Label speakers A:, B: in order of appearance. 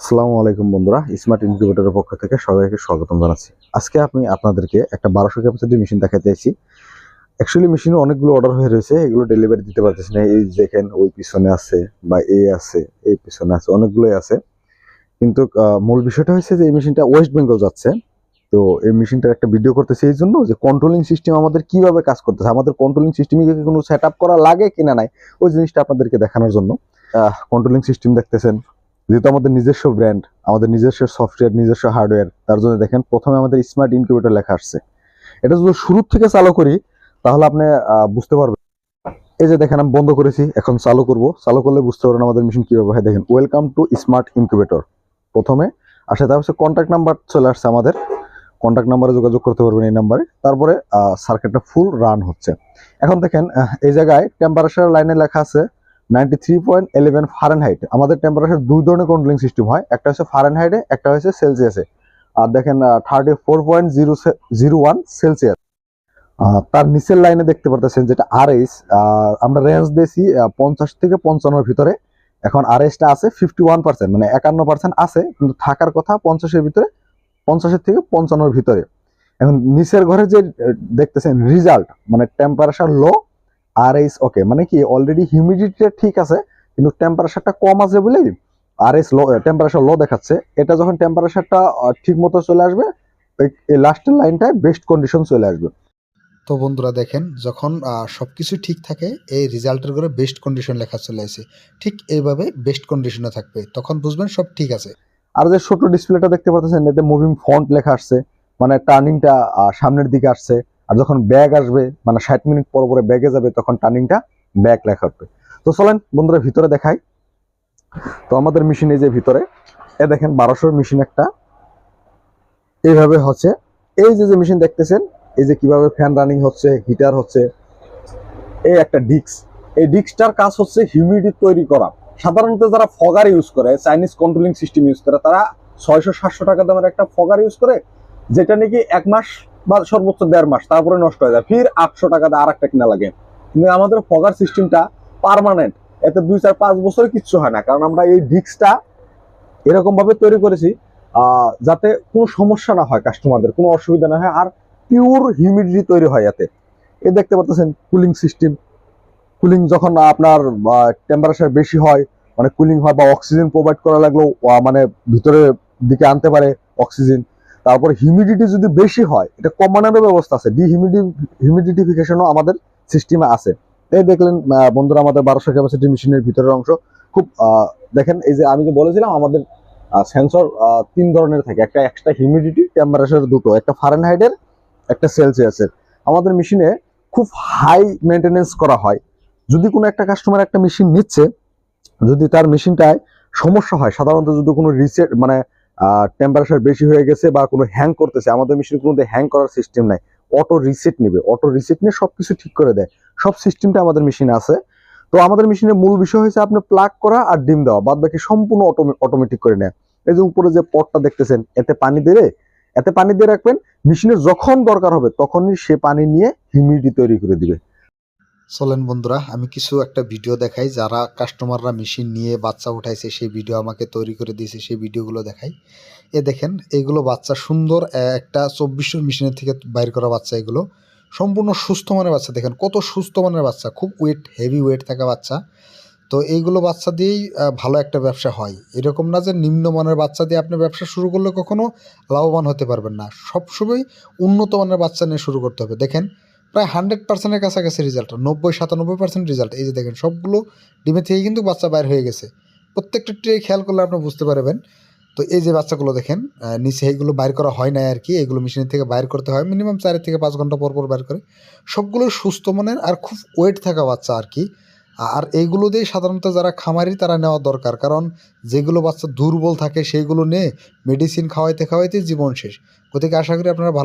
A: আসসালামু আলাইকুম বন্ধুরা স্মার্ট ইনকিউবেটরের পক্ষ থেকে সবাইকে স্বাগতম জানাচ্ছি। আজকে আমি আপনাদেরকে একটা বারোশো ক্যাপাসিটি মেশিন দেখাতে চাইছি অ্যাকচুয়ালি মেশিনে অনেকগুলো অর্ডার হয়ে রয়েছে, এগুলো ডেলিভারি দিতে পারতেছি না। এই দেখেন, ওই পিছনে আছে বা এই আছে, এই পিছনে আছে, অনেকগুলোই আছে। কিন্তু মূল বিষয়টা হচ্ছে যে এই মেশিনটা ওয়েস্ট বেঙ্গল যাচ্ছে। তো এই মেশিনটার একটা ভিডিও করতেছি এই জন্য যে কন্ট্রোলিং সিস্টেম আমাদের কীভাবে কাজ করতেছে। আমাদের কন্ট্রোলিং সিস্টেমে কোনো সেট করা লাগে কিনা নাই, ওই জিনিসটা আপনাদেরকে দেখানোর জন্য। কন্ট্রোলিং সিস্টেম দেখতেছেন। যেহেতু আমাদের নিজস্ব ব্র্যান্ড আমাদের নিজস্ব সফটওয়্যার নিজস্ব হার্ডওয়্যার তার জন্য দেখেন প্রথমে আমাদের স্মার্ট ইনকিউবেটর লেখা আসছে। এটা যদি শুরু থেকে চালু করি, তাহলে আপনি বুঝতে পারবেন। এই যে দেখেন আমি বন্ধ করেছি, এখন চালু করব। চালু করলে বুঝতে পারবেন আমাদের মেশিন কীভাবে হয়। দেখেন ওয়েলকাম টু স্মার্ট ইনকিউবেটর প্রথমে আসে, তারপর কন্ট্যাক্ট নাম্বার চলে আসছে আমাদের। কন্ট্যাক্ট নাম্বারে যোগাযোগ করতে পারবেন এই নাম্বারে তারপরে সার্কিটটা ফুল রান হচ্ছে। এখন দেখেন এই জায়গায় টেম্পারেচার লাইনে লেখা আছে ninety three point eleven fahrenheit আমাদের টেম্পারেচার দুই ধরনের কন্ট্রোলিং সিস্টেম হয়। একটা হচ্ছে ফারেনহাইটে একটা হচ্ছে সেলসিয়াসে আর দেখেন thirty four point zero zero one celsius তার নিচের লাইনে দেখতে পারতেছেন যেটা আর এস আমরা রেঞ্জ দিয়েছি পঞ্চাশ থেকে পঞ্চান্নর ভিতরে। এখন আর এসটা আছে ফিফটি ওয়ান পার্সেন্ট মানে একান্ন পার্সেন্ট আছে, কিন্তু থাকার কথা পঞ্চাশের ভিতরে, পঞ্চাশের থেকে পঞ্চান্নর ভিতরে। এখন নিচের ঘরে যে দেখতেছেন রেজাল্ট মানে টেম্পারেচার লো আর এইস ওকে মানে কি অলরেডি হিউমিডিটিটা ঠিক আছে কিন্তু টেম্পারেচারটা কম আছে বলেই আর এস লো টেম্পারেচার লো দেখাচ্ছে। এটা যখন টেম্পারেচারটা ঠিক মতো চলে আসবে এই- এই লাস্টের লাইনটায় বেস্ট কন্ডিশন চলে আসবে।
B: তো বন্ধুরা দেখেন যখন সব কিছু ঠিক থাকে এই রেজাল্টের করে বেস্ট কন্ডিশন লেখা চলে আসে। ঠিক এইভাবে বেস্ট কন্ডিশনে থাকবে তখন বুঝবেন সব ঠিক আছে।
A: আর যে ছোট ডিসপ্লেটা দেখতে পাচ্ছেন এতে মুভিং ফন্ট লেখা আসছে মানে টার্নিংটা সামনের দিকে আসছে। আর যখন ব্যাগ আসবে মানে ষাট মিনিট পর পরে ব্যাগে যাবে, তখন টার্নিংটা ব্যাক লেখা হবে তো চলেন বন্ধুরা, ভিতরে দেখাই। তো আমাদের মেশিন এই যে ভিতরে, এ দেখেন বারোশোর মেশিন একটা। এইভাবে হচ্ছে। এই যে যে মেশিন দেখতেছেন, এই যে কীভাবে ফ্যান রানিং হচ্ছে হিটার হচ্ছে, এই একটা ডিস্ক এই ডিক্সটার কাজ হচ্ছে হিউমিডিটি তৈরি করা। সাধারণত যারা ফগার ইউজ করে চাইনিজ কন্ট্রোলিং সিস্টেম ইউজ করে, তারা ছয়শো সাতশো টাকা দামের একটা ফগার ইউজ করে, যেটা নাকি এক মাস বা সর্বোচ্চ দেড় মাস, তারপরে নষ্ট হয়ে যায়। ফির আটশো টাকা দিয়ে আর একটা কিনা লাগে। কিন্তু আমাদের ফগার সিস্টেমটা পার্মানেন্ট এতে দুই চার পাঁচ বছর কিচ্ছু হয় না। কারণ আমরা এই ডিস্কটা এরকম ভাবে তৈরি করেছি যাতে কোনো সমস্যা না হয় কাস্টমারদের কোনো অসুবিধা না হয়, আর পিওর হিউমিডিটি তৈরি হয় এতে। এ দেখতে পাচ্ছেন কুলিং সিস্টেম কুলিং যখন আপনার টেম্পারেচার বেশি হয় মানে কুলিং হয় বা অক্সিজেন প্রোভাইড করা লাগলেও মানে ভিতরে দিকে আনতে পারে অক্সিজেন তারপর হিউমিডিটি যদি বেশি হয়, এটা কমানোর ব্যবস্থা আছে। ডিহিউমিডি হিউমিডিটিফিকেশনও আমাদের সিস্টেমে আছে। এই দেখলেন বন্ধুরা, আমাদের বারোশো ক্যাপাসিটি মেশিনের ভিতরের অংশ। খুব দেখেন, এই যে আমি যে বলেছিলাম, আমাদের সেন্সর তিন ধরনের থাকে। একটা এক্সট্রা হিউমিডিটি টেম্পারেচার দুটো, একটা ফারেনহাইটের একটা সেলসিয়াসের আমাদের মেশিনে খুব হাই মেনটেনেন্স করা হয়। যদি কোনো একটা কাস্টমার একটা মেশিন নিচ্ছে, যদি তার মেশিনটায় সমস্যা হয়, সাধারণত যদি কোনো রিসেট মানে টেম্পারেচার বেশি হয়ে গেছে বা কোনো হ্যাং করতেছে, আমাদের মেশিনে কোনো হ্যাং করার সিস্টেম নাই। অটো রিসেট নেবে। অটো রিসেট নিয়ে সবকিছু ঠিক করে দেয়। সব সিস্টেমটা আমাদের মেশিনে আছে। তো আমাদের মেশিনের মূল বিষয় হচ্ছে আপনি প্লাগ করা আর ডিম দেওয়া। বাদ বাকি সম্পূর্ণ অটোমেটিক করে নেয়। এই যে উপরে যে পটটা দেখতেছেন, এতে পানি দেবে এতে পানি দিয়ে রাখবেন। মেশিনের যখন দরকার হবে, তখনই সে পানি নিয়ে হিউমিডিটি তৈরি করে দিবে।
B: চলেন বন্ধুরা, আমি কিছু একটা ভিডিও দেখাই। যারা কাস্টমাররা মেশিন নিয়ে বাচ্চা উঠাইছে, সেই ভিডিও আমাকে তৈরি করে দিয়েছে, সেই ভিডিওগুলো দেখাই। এ দেখেন, এইগুলো বাচ্চা সুন্দর একটা চব্বিশশোর মেশিনের থেকে বাইর করা বাচ্চা এগুলো। সম্পূর্ণ সুস্থ মানের বাচ্চা, দেখেন কত সুস্থ মানের বাচ্চা, খুব ওয়েট হেভি ওয়েট থাকা বাচ্চা। তো এইগুলো বাচ্চা দিয়েই ভালো একটা ব্যবসা হয়। এরকম না যে নিম্নমানের বাচ্চা দিয়ে আপনি ব্যবসা শুরু করলে কখনো লাভবান হতে পারবেন না। সবসময় উন্নত মানের বাচ্চা নিয়ে শুরু করতে হবে। দেখেন প্রায় হান্ড্রেড পার্সেন্টের কাছাকাছি রেজাল্ট নব্বই সাতানব্বই পার্সেন্ট রেজাল্ট এই যে দেখেন, সবগুলো ডিমে থেকে কিন্তু বাচ্চা বাইর হয়ে গেছে। প্রত্যেকটা ট্রে খেয়াল করলে আপনি বুঝতে পারবেন। তো এই যে বাচ্চাগুলো দেখেন নিচে এইগুলো বাইর করা হয় না আর কি, এগুলো মেশিনের থেকে বাইর করতে হয়। মিনিমাম চার থেকে পাঁচ ঘণ্টা পর পর বাইর করে। সবগুলো সুস্থ মনের আর খুব ওয়েট থাকা বাচ্চা আর কি। আর এইগুলো দিয়ে সাধারণত যারা খামারি, তারা নেওয়া দরকার। কারণ যেগুলো বাচ্চা দুর্বল থাকে, সেইগুলো নিয়ে মেডিসিন খাওয়াইতে খাওয়াইতে জীবন শেষ। গতিকে আশা করি আপনারা ভালো